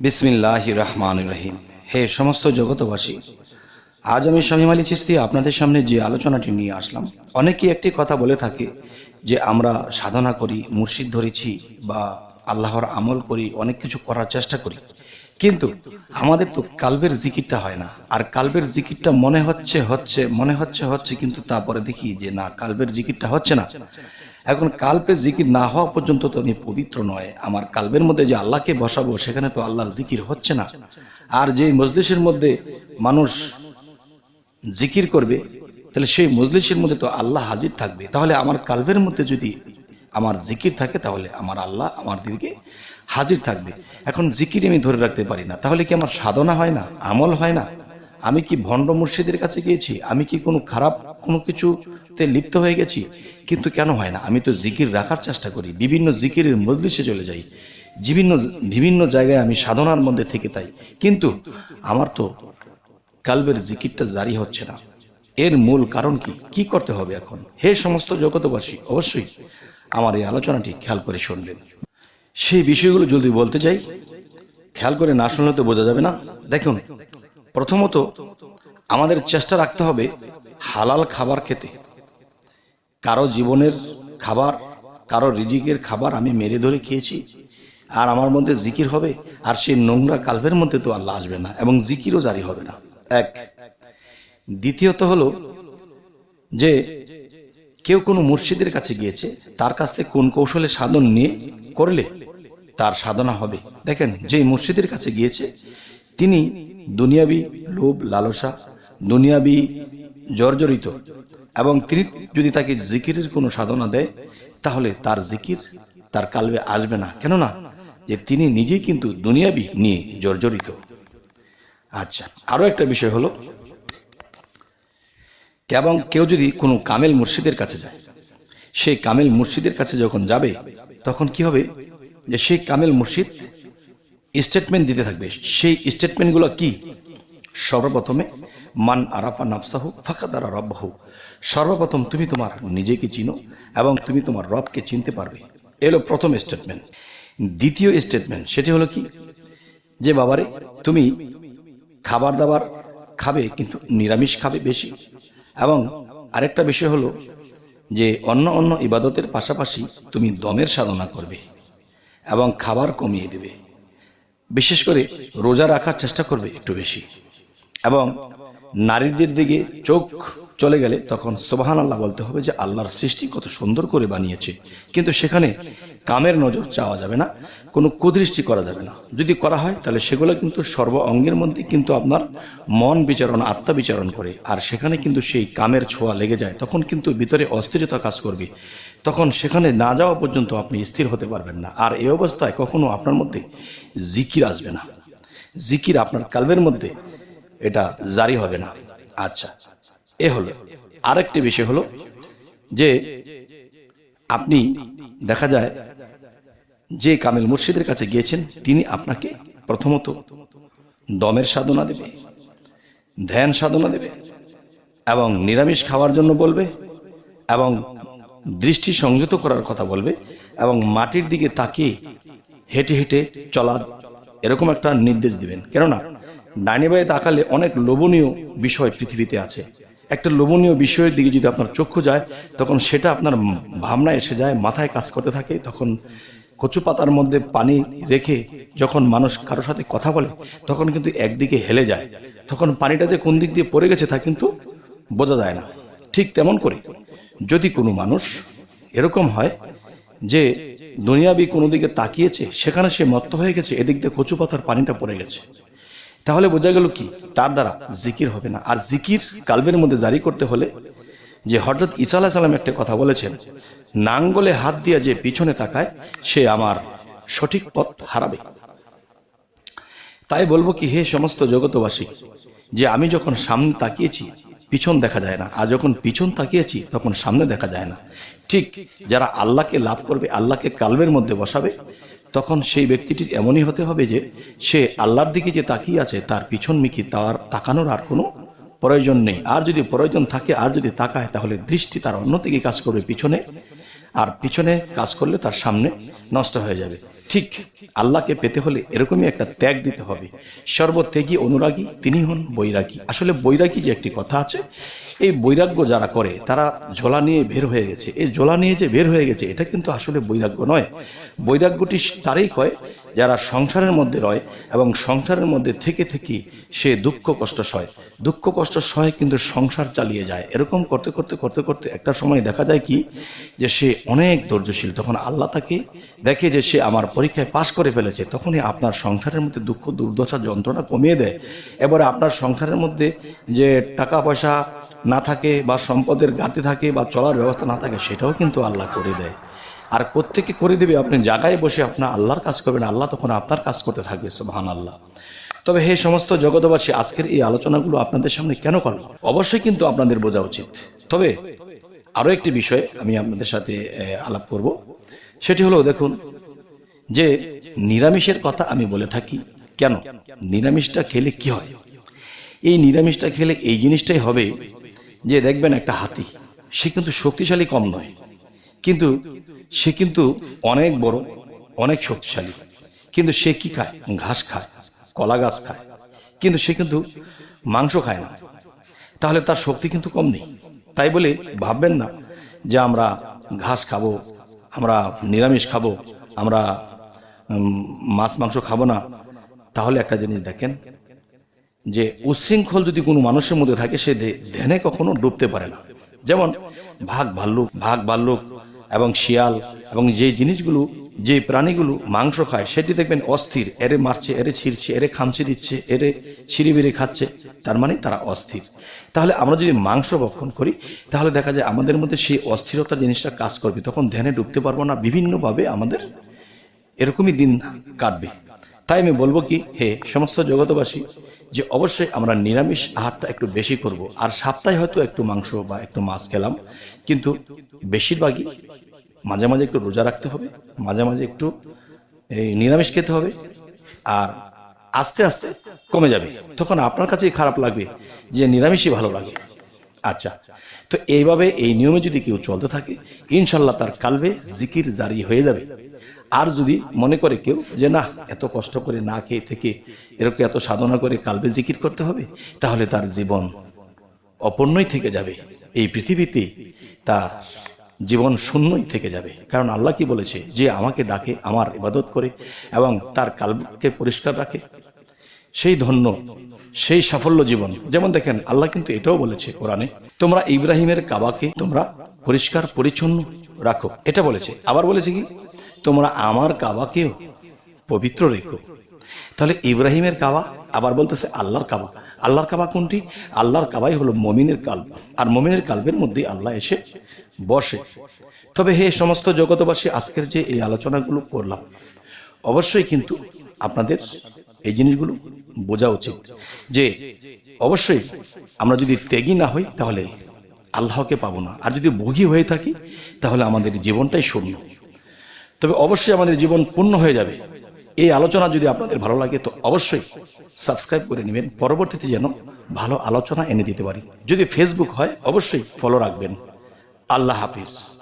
বিসমিল্লাহ রহমান রহিম। হে সমস্ত জগতবাসী আজ আমি শামীম আলী চিস্তি আপনাদের সামনে যে আলোচনাটি নিয়ে আসলাম, অনেকেই একটি কথা বলে থাকে যে আমরা সাধনা করি, মুর্শিদ ধরেছি বা আল্লাহর আমল করি, অনেক কিছু করার চেষ্টা করি। কিন্তু আমাদের তো কালবের জিকিরটা হয় না, আর কালবের জিকিরটা মনে হচ্ছে হচ্ছে, মনে হচ্ছে হচ্ছে, কিন্তু তারপরে দেখি যে না, কালবের জিকিরটা হচ্ছে না। এখন কালবের জিকির না হওয়া পর্যন্ত তো আমি পবিত্র নয়। আমার কালবের মধ্যে যে আল্লাহকে বসাবো, সেখানে তো আল্লাহর জিকির হচ্ছে না। আর যে মজলিসের মধ্যে মানুষ জিকির করবে, তাহলে সেই মজলিসের মধ্যে তো আল্লাহ হাজির থাকবে। তাহলে আমার কালবের মধ্যে যদি আমার জিকির থাকে, তাহলে আমার আল্লাহ আমার দিকে হাজির থাকবে। এখন জিকির আমি ধরে রাখতে পারি না। তাহলে কি আমার সাধনা হয় না? আমল হয় না? আমি কি ভণ্ড মুর্শিদের কাছে গিয়েছি? আমি কি কোনো খারাপ কোনো কিছুতে লিপ্ত হয়ে গেছি? কিন্তু কেন হয় না? আমি তো জিকির রাখার চেষ্টা করি, বিভিন্ন জিকিরের মজলিসে চলে যাই, বিভিন্ন বিভিন্ন জায়গায় আমি সাধনার মধ্যে থেকে তাই। কিন্তু আমার তো কালবের জিকিরটা জারি হচ্ছে না। এর মূল কারণ কি? কি করতে হবে এখন? হে সমস্ত জগতবাসী অবশ্যই আমার এই আলোচনাটি খেয়াল করে শুনবেন। সেই বিষয়গুলো যদি বলতে চাই, খেয়াল করে না শুনলে তো বোঝা যাবে না। দেখুন প্রথমত, আমাদের চেষ্টা রাখতে হবে হালাল খাবার খেতে। কারও জীবনের খাবার, কারও রিজিকের খাবার আমি মেরে ধরে খেয়েছি, আর আমার মধ্যে জিকির হবে, আর সেই নোংরা কালভের মধ্যে তো আল্লাহ আসবে না, এবং জিকিরও জারি হবে না। এক। দ্বিতীয়ত হলো যে, কেউ কোনো মুর্শিদের কাছে গিয়েছে, তার কাছ থেকে কোন কৌশলে সাধন নিয়ে করলে তার সাধনা হবে। দেখেন যে মুর্শিদের কাছে গিয়েছে তিনি দুনিয়াবি লোভ, লালসা, দুনিয়াবি জর্জরিত এবং তিনি যদি তাকে জিকিরের কোনো সাধনা দেয়, তাহলে তার জিকির তার কালবে আসবে না। কেননা যে তিনি নিজেই কিন্তু দুনিয়াবি নিয়ে জর্জরিত। আচ্ছা আরও একটা বিষয় হলো, এবং কেউ যদি কোনো কামেল মুর্শিদের কাছে যায়, সেই কামেল মুর্শিদের কাছে যখন যাবে, তখন কি হবে? যে সেই কামেল মুর্শিদ স্টেটমেন্ট দিতে থাকবে। সেই স্টেটমেন্টগুলো কি? সর্বপ্রথমে, মান আরাফা নাফসাহু দ্বারা রব্বাহু। সর্বপ্রথম তুমি তোমার নিজেকে চিনো এবং তুমি তোমার রবকে চিনতে পারবে। এলো প্রথম স্টেটমেন্ট দ্বিতীয় স্টেটমেন্ট সেটি হলো কি? যে বাবারে, তুমি খাবার দাবার খাবে কিন্তু নিরামিষ খাবে বেশি। এবং আরেকটা বিষয় হলো যে অন্য অন্য ইবাদতের পাশাপাশি তুমি দমের সাধনা করবে এবং খাবার কমিয়ে দেবে। বিশেষ করে রোজা রাখার চেষ্টা করবে একটু বেশি। এবং নারীদের দিকে চোখ চলে গেলে তখন সোবাহান আল্লাহ বলতে হবে যে আল্লাহর সৃষ্টি কত সুন্দর করে বানিয়েছে। কিন্তু সেখানে কামের নজর চাওয়া যাবে না, কোনো কুদৃষ্টি করা যাবে না। যদি করা হয়, তাহলে সেগুলো কিন্তু সর্ব অঙ্গের মধ্যে কিন্তু আপনার মন বিচারণ, আত্মা বিচারণ করে। আর সেখানে কিন্তু সেই কামের ছোঁয়া লেগে যায়, তখন কিন্তু ভিতরে অস্থিরতা কাজ করবে। তখন সেখানে না যাওয়া পর্যন্ত আপনি স্থির হতে পারবেন না। আর এই অবস্থায় কখনো আপনার মধ্যে জিকির আসবে না। জিকির আপনার কালবের মধ্যে এটা জারি হবে না। আচ্ছা এ হলো, আরেকটি বিষয় হলো যে আপনি দেখা যায় যে কামেল মুর্শিদের কাছে গিয়েছেন, তিনি আপনাকে প্রথমত দমের সাধনা দেবে, ধ্যান সাধনা দেবে এবং নিরামিষ খাওয়ার জন্য বলবে এবং দৃষ্টি সংযত করার কথা বলবে এবং মাটির দিকে তাকিয়ে হেঁটে হেঁটে চলা এরকম একটা নির্দেশ দিবেন। কেননা, ডাইনে বায়ে তাকালে অনেক লোভনীয় বিষয় পৃথিবীতে আছে। একটা লোভনীয় বিষয়ের দিকে যদি আপনার চক্ষু যায়, তখন সেটা আপনার ভাবনা এসে যায়, মাথায় কাজ করতে থাকে, তখন কচু পাতার মধ্যে পানি রেখে যখন মানুষ কারোর সাথে কথা বলে, তখন কিন্তু একদিকে হেলে যায়। তখন পানিটা যে কোন দিক দিয়ে পড়ে গেছে তা কিন্তু বোঝা যায় না। ঠিক তেমন করে যদি কোনো মানুষ এরকম হয় যে দুনিয়াবি কোনো দিকে তাকিয়েছে, সেখানে সে মত্ত হয়ে গেছে, এদিক দিয়ে কচু পাতার পানিটা পড়ে গেছে। তাহলে বোঝা গেল কি? তার দ্বারা জিকির হবে না। আর জিকির কালবের মধ্যে জারি করতে হলে যে হঠাৎ ইসা আলাহ সাল্লাম একটা কথা বলেছেন, নাঙ্গলে হাত দিয়া যে পিছনে তাকায়, সে আমার সঠিক পথ হারাবে। তাই বলব কি, হে সমস্ত জগতবাসী যে আমি যখন সামনে তাকিয়েছি, পিছন দেখা যায় না। আর যখন পিছন তাকিয়েছি, তখন সামনে দেখা যায় না। ঠিক যারা আল্লাহকে লাভ করবে, আল্লাহকে কালবের মধ্যে বসাবে, তখন সেই ব্যক্তিটির এমনই হতে হবে যে, সে আল্লাহর দিকে যে তাকিয়ে আছে, তার পিছন মিকি তার তাকানোর আর কোনো প্রয়োজন নেই। আর যদি প্রয়োজন থাকে, আর যদি তাকায়, তাহলে দৃষ্টি তার অন্যদিকে কাজ করবে পিছনে, আর পিছনে কাজ করলে তার সামনে নষ্ট হয়ে যাবে। ঠিক আল্লাহকে পেতে হলে এরকমই একটা ত্যাগ দিতে হবে। সর্বত্যাগী অনুরাগী তিনি হন বৈরাগী। আসলে বৈরাগী যে একটি কথা আছে, এই বৈরাগ্য যারা করে, তারা ঝোলা নিয়ে বের হয়ে গেছে। এই ঝোলা নিয়ে যে বের হয়ে গেছে, এটা কিন্তু আসলে বৈরাগ্য নয়। বৈরাগ্যটি তারই কয় যারা সংসারের মধ্যে রয় এবং সংসারের মধ্যে থেকে থেকে সে দুঃখ কষ্ট সয়। দুঃখ কষ্ট সয় কিন্তু সংসার চালিয়ে যায়। এরকম করতে করতে করতে করতে একটা সময় দেখা যায় কি, যে সে অনেক ধৈর্যশীল। তখন আল্লাহ তাকে দেখে যে সে আমার পরীক্ষায় পাশ করে ফেলেছে, তখনই আপনার সংসারের মধ্যে দুঃখ, দুর্দশা, যন্ত্রণা কমিয়ে দেয়। এবারে আপনার সংসারের মধ্যে যে টাকা পয়সা না থাকে বা সম্পদের ঘাটতি থাকে বা চলার ব্যবস্থা না থাকে, সেটাও কিন্তু আল্লাহ করে দেয়। আর কোত্থেকে করে দেবে? আপনি জায়গায় বসে আপনার আল্লাহর কাজ করবেন, আল্লাহ তখন আপনার কাজ করতে থাকবে সুবহান আল্লাহ তবে হে সমস্ত জগতবাসী আজকের এই আলোচনাগুলো আপনাদের সামনে কেন করল অবশ্যই কিন্তু আপনাদের বোঝা উচিত। তবে আরও একটি বিষয় আমি আপনাদের সাথে আলাপ করব। সেটি হলো, দেখুন যে নিরামিষের কথা আমি বলে থাকি। কেন? নিরামিষটা খেলে কি হয়? এই নিরামিষটা খেলে এই জিনিসটাই হবে যে দেখবেন একটা হাতি, সে কিন্তু শক্তিশালী কম নয়। কিন্তু সে কিন্তু অনেক বড়, অনেক শক্তিশালী। কিন্তু সে কি খায়? ঘাস খায়, কলা গাছ খায়। কিন্তু সে কিন্তু মাংস খায় না। তাহলে তার শক্তি কিন্তু কম নেই। তাই বলে ভাববেন না যে আমরা ঘাস খাব, আমরা নিরামিষ খাব, আমরা মাছ, মাংস খাব না, তাহলে একটা জিনিস দেখেন যে উচ্ছৃঙ্খল যদি কোনো মানুষের মধ্যে থাকে, সে ধ্যানে কখনো ডুবতে পারে না। যেমন ভাগ ভাল্লুক ভাগ ভাল্লুক এবং শিয়াল এবং যে জিনিসগুলো, যে প্রাণীগুলো মাংস খায়, সেটি দেখবেন অস্থির। এরে মারছে, এরে ছিঁড়ছে, এরে খামচি দিচ্ছে, এরে ছিঁড়ে বেড়ে খাচ্ছে, তার মানে তারা অস্থির। তাহলে আমরা যদি মাংস ভক্ষণ করি, তাহলে দেখা যায় আমাদের মধ্যে সেই অস্থিরতা জিনিসটা কাজ করবে। তখন ধ্যানে ডুবতে পারব না, বিভিন্নভাবে আমাদের এরকমই দিন কাটবে। তাই আমি বলব কি, হে সমস্ত জগতবাসী যে অবশ্যই আমরা নিরামিষ আহারটা একটু বেশি করব। আর সপ্তাহে হয়তো একটু মাংস বা একটু মাছ খেলাম, কিন্তু বেশিরভাগই মাঝে মাঝে একটু রোজা রাখতে হবে, মাঝে মাঝে একটু এই নিরামিষ খেতে হবে, আর আস্তে আস্তে কমে যাবে। তখন আপনার কাছেই খারাপ লাগবে যে নিরামিষই ভালো লাগে। আচ্ছা তো এইভাবে এই নিয়মে যদি কেউ চলতে থাকে, ইনশাল্লাহ তার কালবে জিকির জারি হয়ে যাবে। আর যদি মনে করে কেউ যে না এত কষ্ট করে না খেয়ে থেকে এরকম এত সাধনা করে কালবে জিকির করতে হবে? তাহলে তার জীবন অপূর্ণই থেকে যাবে। এই পৃথিবীতে তার জীবন শূন্যই থেকে যাবে। কারণ আল্লাহ কি বলেছে? যে আমাকে ডাকে, আমার ইবাদত করে এবং তার কালকে পরিষ্কার রাখে। সেই ধন্য, সেই সাফল্য জীবন। যেমন দেখেন, আল্লাহ কিন্তু এটাও বলেছে কোরআনে, তোমরা ইব্রাহিমের কাবাকে তোমরা পরিষ্কার, পরিচ্ছন্ন রাখো। এটা বলেছে। আবার বলেছে কি? তোমরা আমার কাবাকেও পবিত্র রেখো। তাহলে ইব্রাহিমের কাবা আবার বলতেছে আল্লাহর কাবা। আল্লাহর কাবা কোনটি? আল্লাহর কাবাই হলো মমিনের কাল আর মমিনের কালবের মধ্যে আল্লাহ এসে বসে। তবে হে সমস্ত জগতবাসী আজকের যে এই আলোচনাগুলো করলাম, অবশ্যই কিন্তু আপনাদের এই জিনিসগুলো বোঝা উচিত যে অবশ্যই আমরা যদি ত্যাগী না হই, তাহলে আল্লাহকে পাবো না। আর যদি ভোগী হয়ে থাকি, তাহলে আমাদের জীবনটাই শূন্য। তবে অবশ্যই আমাদের জীবন পূর্ণ হয়ে যাবে। এই আলোচনা যদি আপনাদের ভালো লাগে, তো অবশ্যই সাবস্ক্রাইব করে নেবেন। পরবর্তীতে যেন ভালো আলোচনা এনে দিতে পারি। যদি ফেসবুক হয়, অবশ্যই ফলো রাখবেন। আল্লাহ হাফিজ।